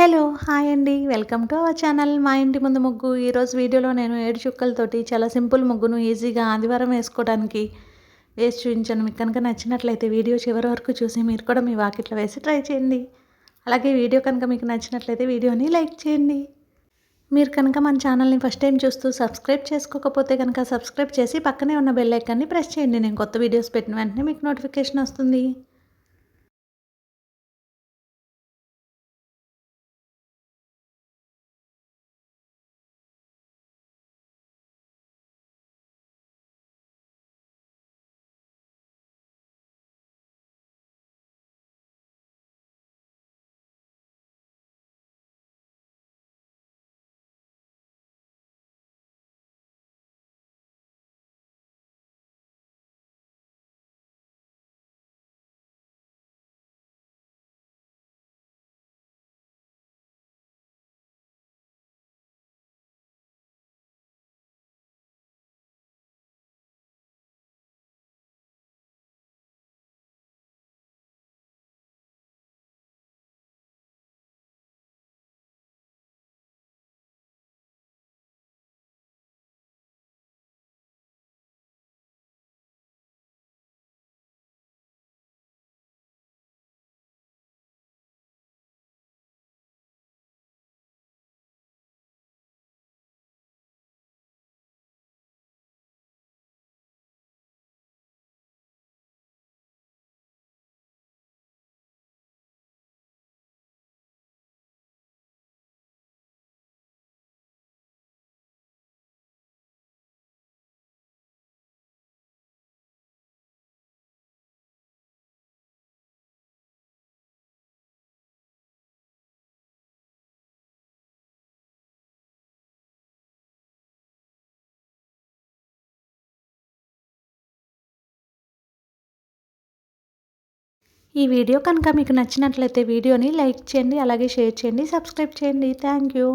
Hello hi అండి. Welcome to our channel. మా ఇంటి ముందు ముగ్గు. ఈరోజు వీడియోలో నేను ఏడు చుక్కలతోటి చాలా సింపుల్ ముగ్గును ఈజీగా ఆదివారం వేసుకోవడానికి వేసి చూపించాను. మీకు కనుక నచ్చినట్లయితే వీడియో చివరి వరకు చూసి మీరు కూడా మీ వాకిట్లో వేసి ట్రై చేయండి. అలాగే వీడియో కనుక మీకు నచ్చినట్లయితే వీడియోని లైక్ చేయండి. మీరు కనుక మన ఛానల్ని ఫస్ట్ టైం చూస్తూ సబ్స్క్రైబ్ చేసుకోకపోతే కనుక సబ్స్క్రైబ్ చేసి పక్కనే ఉన్న బెల్ ఐకాన్ని ప్రెస్ చేయండి. నేను కొత్త వీడియోస్ పెట్టిన వెంటనే మీకు నోటిఫికేషన్ వస్తుంది. ఈ వీడియో కనుక మీకు నచ్చినట్లయితే వీడియోని లైక్ చేయండి అలాగే షేర్ చేయండి సబ్స్క్రైబ్ చేయండి. Thank you.